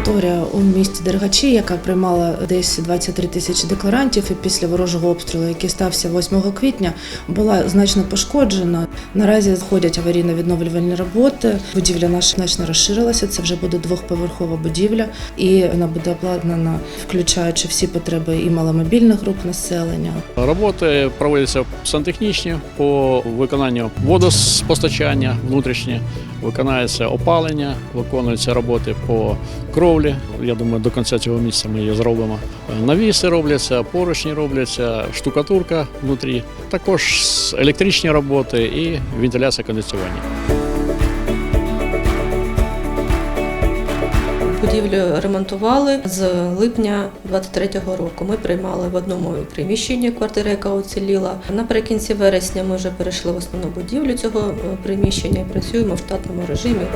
лабораторія у місті Дергачі, яка приймала десь 23 тисячі декларантів, і після ворожого обстрілу, який стався 8 квітня, була значно пошкоджена. Наразі ходять аварійно-відновлювальні роботи. Будівля наша значно розширилася. Це вже буде двохповерхова будівля, і вона буде обладнана, включаючи всі потреби і маломобільних груп населення. Роботи проводяться сантехнічні по виконанню водопостачання внутрішнє, виконується опалення, виконуються роботи по кровлі. Я думаю, до кінця цього місяця ми її зробимо. Навіси робляться, поручні робляться, штукатурка внутрі, також електричні роботи і вентиляція кондиціювання. Будівлю ремонтували з липня 23-го року. Ми приймали в одному приміщенні квартира, яка уціліла. Наприкінці вересня ми вже перейшли в основну будівлю цього е, приміщення і працюємо в штатному режимі.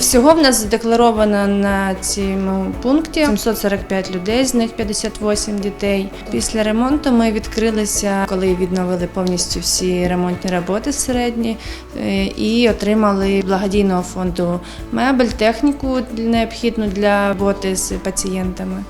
Всього в нас задекларовано на цьому пункті 745 людей, з них 58 дітей. Після ремонту ми відкрилися, коли відновили повністю всі ремонтні роботи середні е, і отримали благодійного фонду мебель, техніку необхідну для роботи з пацієнтами.